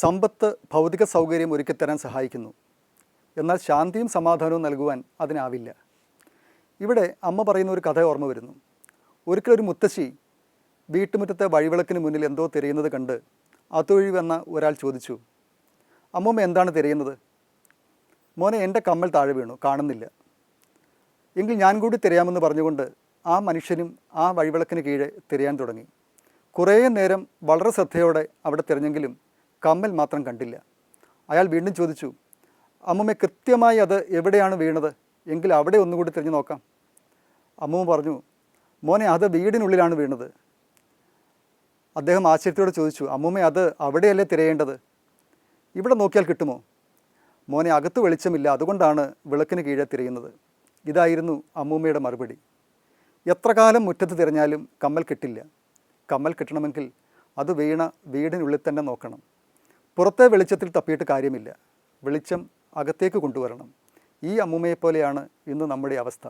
സമ്പത്ത് ഭൗതിക സൗകര്യം ഒരുക്കിത്തരാൻ സഹായിക്കുന്നു. എന്നാൽ ശാന്തിയും സമാധാനവും നൽകുവാൻ അതിനാവില്ല. ഇവിടെ അമ്മ പറയുന്ന ഒരു കഥ ഓർമ്മ വരുന്നു. ഒരിക്കലൊരു മുത്തശ്ശി വീട്ടുമുറ്റത്തെ വഴിവിളക്കിന് മുന്നിൽ എന്തോ തിരയുന്നത് കണ്ട് അതൊഴി വന്ന ഒരാൾ ചോദിച്ചു അമ്മമ്മ എന്താണ് തിരയുന്നത്? മോനെ എന്റെ കമ്മൽ താഴെ വീണു കാണുന്നില്ല. എങ്കിൽ ഞാൻ കൂടി തിരയാമെന്ന് പറഞ്ഞുകൊണ്ട് ആ മനുഷ്യനും ആ വഴിവിളക്കിന് കീഴെ തിരയാൻ തുടങ്ങി. കുറേ നേരം വളരെ ശ്രദ്ധയോടെ അവിടെ തിരഞ്ഞെങ്കിലും കമ്മൽ മാത്രം കണ്ടില്ല. അയാൾ വീണ്ടും ചോദിച്ചു അമ്മുമ്മ കൃത്യമായി അത് എവിടെയാണ് വീണത്? എങ്കിൽ അവിടെ ഒന്നുകൂടി തിരിഞ്ഞു നോക്കാം. അമ്മുമ്മ പറഞ്ഞു മോനെ അത് വീടിനുള്ളിലാണ് വീണത്. അദ്ദേഹം ആശ്ചര്യത്തോടെ ചോദിച്ചു അമ്മുമ്മ അത് അവിടെയല്ലേ തിരയേണ്ടത്? ഇവിടെ നോക്കിയാൽ കിട്ടുമോ? മോനെ അകത്ത് വെളിച്ചമില്ല. അതുകൊണ്ടാണ് വിളക്കിന് കീഴെ തിരയുന്നത്. ഇതായിരുന്നു അമ്മൂമ്മയുടെ മറുപടി. എത്ര കാലം മുറ്റത്ത് തിരഞ്ഞാലും കമ്മൽ കിട്ടില്ല. കമ്മൽ കിട്ടണമെങ്കിൽ അത് വീണ വീടിനുള്ളിൽ തന്നെ നോക്കണം. പുറത്തെ വെളിച്ചത്തിൽ തപ്പിയിട്ട് കാര്യമില്ല. വെളിച്ചം അകത്തേക്ക് കൊണ്ടുവരണം. ഈ അമ്മൂമ്മയെപ്പോലെയാണ് ഇന്ന് നമ്മുടെ അവസ്ഥ.